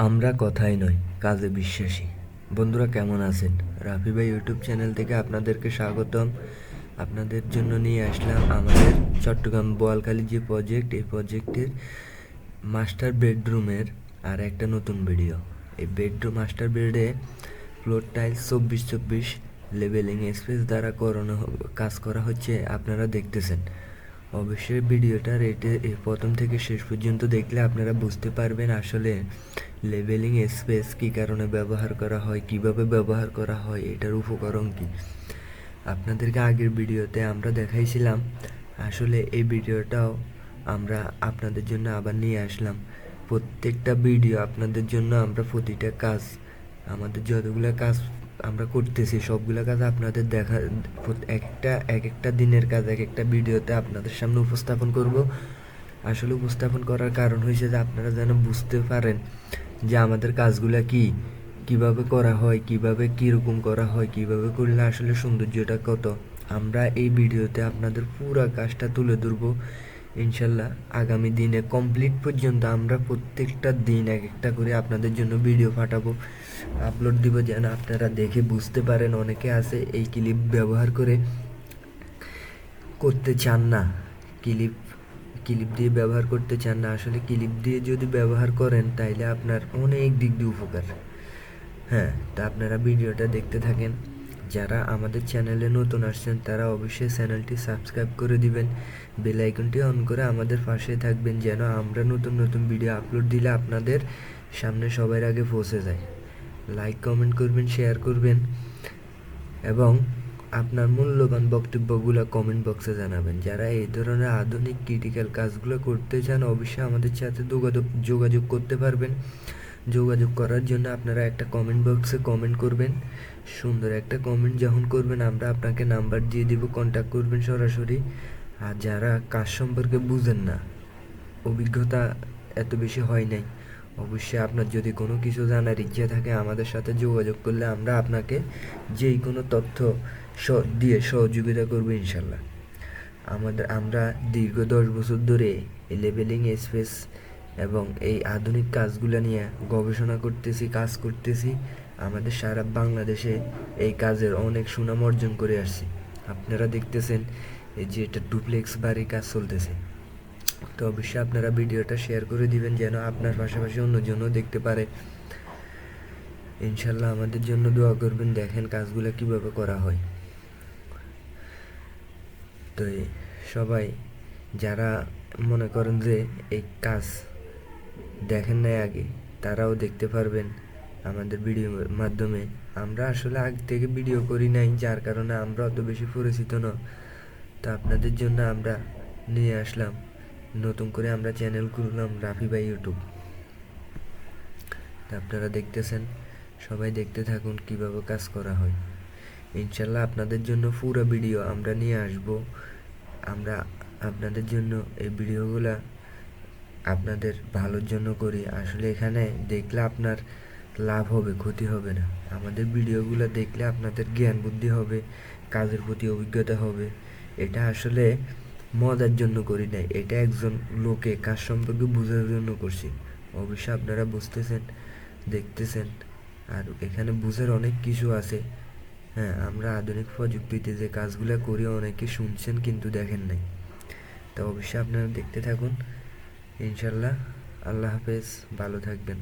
আমরা কথাই নয় কাজে বিশ্বাসী। বন্ধুরা, কেমন আছেন? রাফি ভাই ইউটিউব চ্যানেল থেকে আপনাদেরকে স্বাগতম। আপনাদের জন্য নিয়ে আসলাম আমাদের চট্টগ্রাম বোয়ালখালী যে প্রজেক্ট এই প্রজেক্টের মাস্টার বেডরুমের আর একটা নতুন ভিডিও এই বেডরুম মাস্টার বেডে ফ্লোর টাইলস চব্বিশ চব্বিশ লেভেলিং স্পেস দ্বারা করানো কাজ করা হচ্ছে, আপনারা দেখতেছেন। অবশ্যই ভিডিওটা রেটে এ প্রথম থেকে শেষ পর্যন্ত দেখলে আপনারা বুঝতে পারবেন আসলে লেভেলিং স্পেস কী কারণে ব্যবহার করা হয়, কীভাবে ব্যবহার করা হয়, এটার উপকরণ কী। আপনাদেরকে আগের ভিডিওতে আমরা দেখাইছিলাম, আসলে এই ভিডিওটাও আমরা আপনাদের জন্য আবার নিয়ে আসলাম। প্রত্যেকটা ভিডিও আপনাদের জন্য আমরা প্রতিটা কাজ, আমাদের যতগুলো কাজ আমরা করতেছি, সবগুলো কাজ আপনাদের দেখা, একটা এক একটা দিনের কাজ এক একটা ভিডিওতে আপনাদের সামনে উপস্থাপন করব। আসলে উপস্থাপন করার কারণ হয়েছে যে আপনারা যেন বুঝতে পারেন যে আমাদের কাজগুলো কি, কীভাবে করা হয়, কীভাবে কীরকম করা হয়, কীভাবে করলে আসলে সৌন্দর্যটা কত। আমরা এই ভিডিওতে আপনাদের পুরো কাজটা তুলে ধরবো। ইনশাল্লাহ আগামী দিনে কমপ্লিট পর্যন্ত আমরা প্রত্যেকটা দিন এক একটা করে আপনাদের জন্য ভিডিও পাঠাবো। আপলোড দিব যেন আপনারা দেখে বুঝতে পারেন, অনেকে আছে এই ক্লিপ ব্যবহার করে করতে চান না। ক্লিপ ক্লিপ দিয়ে ব্যবহার করতে চান না। আসলে ক্লিপ দিয়ে যদি ব্যবহার করেন, তাইলে আপনার অনেক দিক দিয়ে উপকার। হ্যাঁ তা আপনারা ভিডিওটা দেখতে থাকেন। যারা আমাদের চ্যানেলে নতুন আসছেন, তারা অবশ্যই চ্যানেলটি সাবস্ক্রাইব করে দিবেন। বেল আইকনটি অন করে আমাদের পাশে থাকবেন যেন আমরা নতুন নতুন ভিডিও আপলোড দিলে আপনাদের সামনে সবার আগে পৌঁছে যায়। লাইক, কমেন্ট করবেন, শেয়ার করবেন এবং আপনার মূল্যবান বক্তব্যগুলো কমেন্ট বক্সে জানাবেন। যারা এই ধরনের আধুনিক ক্রিটিক্যাল কাজগুলো করতে চান, অবশ্যই আমাদের সাথে যোগাযোগ যোগাযোগ করতে পারবেন। যোগাযোগ করার জন্য আপনারা একটা কমেন্ট বক্সে কমেন্ট করবেন। সুন্দর একটা কমেন্ট যখন করবেন, আমরা আপনাকে নাম্বার দিয়ে দিব কন্ট্যাক্ট করবেন সরাসরি। আর যারা কাজ সম্পর্কে বুঝেন না, অভিজ্ঞতা এত বেশি হয় নাই। অবশ্যই আপনার যদি কোনো কিছু জানার ইচ্ছা থাকে, আমাদের সাথে যোগাযোগ করলে আমরা আপনাকে যেই কোনো তথ্য স- দিয়ে সহযোগিতা করব ইনশাল্লাহ। আমাদের, আমরা দীর্ঘ দশ বছর ধরে লেভেলিং স্পেস এবং এই আধুনিক কাজগুলো নিয়ে গবেষণা করতেছি, কাজ করতেছি, আমাদের সারা বাংলাদেশে এই কাজের অনেক সুনাম অর্জন করে আসছি। আপনারা দেখতেছেন এই যে এটা ডুপ্লেক্স বাড়ির কাজ চলতেছে। তো অবশ্যই আপনারা ভিডিওটা শেয়ার করে দিবেন যেন আপনার পাশাপাশি অন্যজনও দেখতে পারে। ইনশাল্লাহ আমাদের জন্য দোয়া করবেন, দেখেন কাজগুলো কীভাবে করা হয়। তো সবাই, যারা মনে করেন যে এই কাজ দেখেন নাই আগে, তারাও দেখতে পারবেন আমাদের ভিডিওর মাধ্যমে। আমরা আসলে আগ থেকে ভিডিও করি নাই, যার কারণে আমরা অত বেশি পরিচিত না। তো আপনাদের জন্য আমরা নিয়ে আসলাম। নতুন করে আমরা চ্যানেল খুললাম রাফি ভাই ইউটিউব আপনারা দেখতেছেন, সবাই দেখতে থাকুন কীভাবে কাজ করা হয়। ইনশাল্লাহ আপনাদের জন্য পুরো ভিডিও আমরা নিয়ে আসব। আমরা আপনাদের জন্য এই ভিডিওগুলা আপনাদের ভালোর জন্য করি। আসলে এখানে দেখলে আপনার লাভ হবে, ক্ষতি হবে না। আমাদের ভিডিওগুলো দেখলে আপনাদের জ্ঞান বুদ্ধি হবে, কাজের প্রতি অভিজ্ঞতা হবে। এটা আসলে মজার জন্য করি না এটা একজন লোকে কাজ সম্পর্কে বোঝার জন্য করছি। অবশ্যই আপনারা বুঝতেছেন, দেখতেছেন। আর এখানে বুঝার অনেক কিছু আছে। হ্যাঁ আমরা আধুনিক প্রযুক্তিতে যে কাজগুলো করি, অনেকে শুনছেন কিন্তু দেখেন নাই। তো অবশ্যই আপনারা দেখতে থাকুন। ইনশাল্লাহ আল্লাহ হাফেজ ভালো থাকবেন।